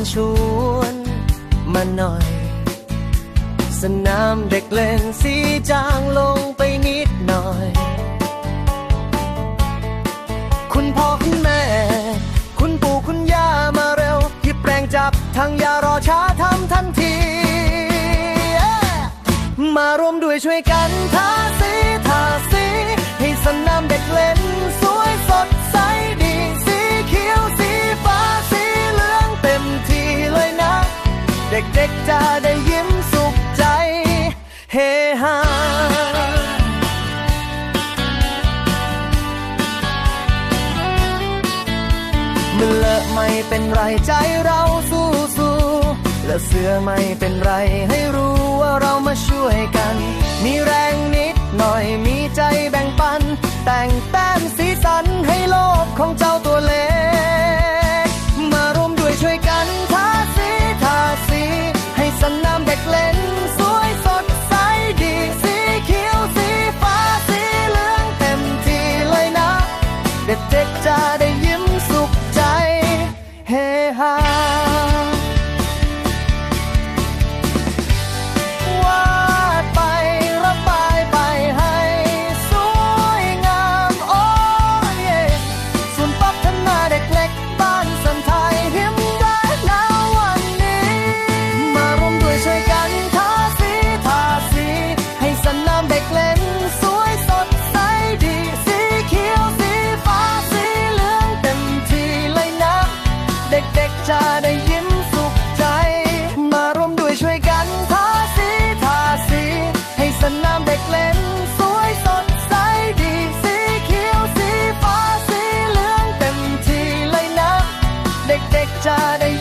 ญชวนมาหน่อย สนามเด็กเล่นสีจางลงไปนิดหน่อย คุณพ่อคุณแม่ คุณปู่คุณย่ามาเร็วหยิบแปรงจับทางยารอช้าทำทันที มารวมด้วยช่วยกัน เด็กจะได้ยิ้มสุขใจ เฮฮาเมันเลอะไม่เป็นไรใจเราสู้สู้และเสื้อไม่เป็นไรให้รู้ว่าเรามาช่วยกัน มีแรงนิดหน่อยมีใจแบ่งปัน แต่งแต้มสีสันให้โลกของเจ้า de Nick, Nick, Johnny.